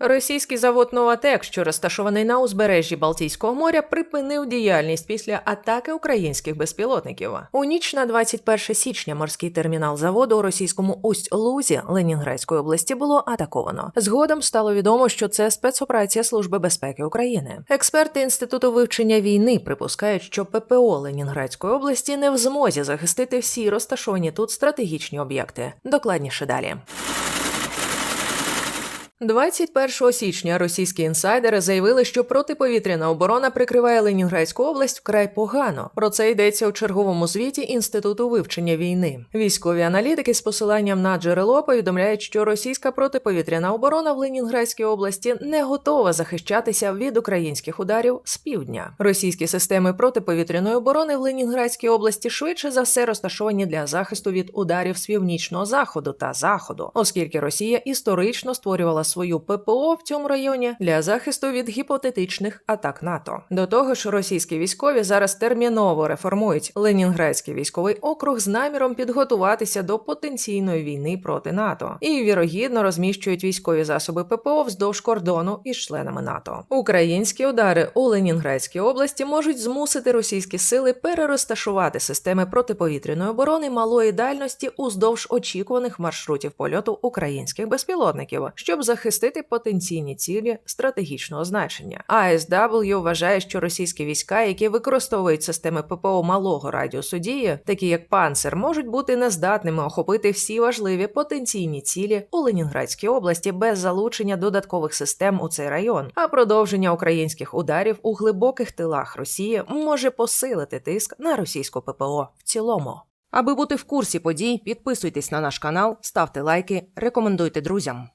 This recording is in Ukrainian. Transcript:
Російський завод Новатек, що розташований на узбережжі Балтійського моря, припинив діяльність після атаки українських безпілотників. У ніч на 21 січня морський термінал заводу у російському Усть-Лузі Ленінградської області було атаковано. Згодом стало відомо, що це спецоперація Служби безпеки України. Експерти інституту вивчення війни припускають, що ППО Ленінградської області не в змозі захистити всі розташовані тут стратегічні об'єкти. Докладніше далі. 21 січня російські інсайдери заявили, що протиповітряна оборона прикриває Ленінградську область вкрай погано. Про це йдеться у черговому звіті Інституту вивчення війни. Військові аналітики з посиланням на джерело повідомляють, що російська протиповітряна оборона в Ленінградській області не готова захищатися від українських ударів з півдня. Російські системи протиповітряної оборони в Ленінградській області швидше за все розташовані для захисту від ударів з північного заходу та заходу, оскільки Росія історично створювала свою ППО в цьому районі для захисту від гіпотетичних атак НАТО. До того ж, російські військові зараз терміново реформують Ленінградський військовий округ з наміром підготуватися до потенційної війни проти НАТО і вірогідно розміщують військові засоби ППО вздовж кордону із членами НАТО. Українські удари у Ленінградській області можуть змусити російські сили перерозташувати системи протиповітряної оборони малої дальності уздовж очікуваних маршрутів польоту українських безпілотників, щоб захистити потенційні цілі стратегічного значення. АСW вважає, що російські війська, які використовують системи ППО малого радіусу дії, такі як панцер, можуть бути нездатними охопити всі важливі потенційні цілі у Ленінградській області без залучення додаткових систем у цей район. А продовження українських ударів у глибоких тилах Росії може посилити тиск на російську ППО в цілому. Аби бути в курсі подій, підписуйтесь на наш канал, ставте лайки, рекомендуйте друзям.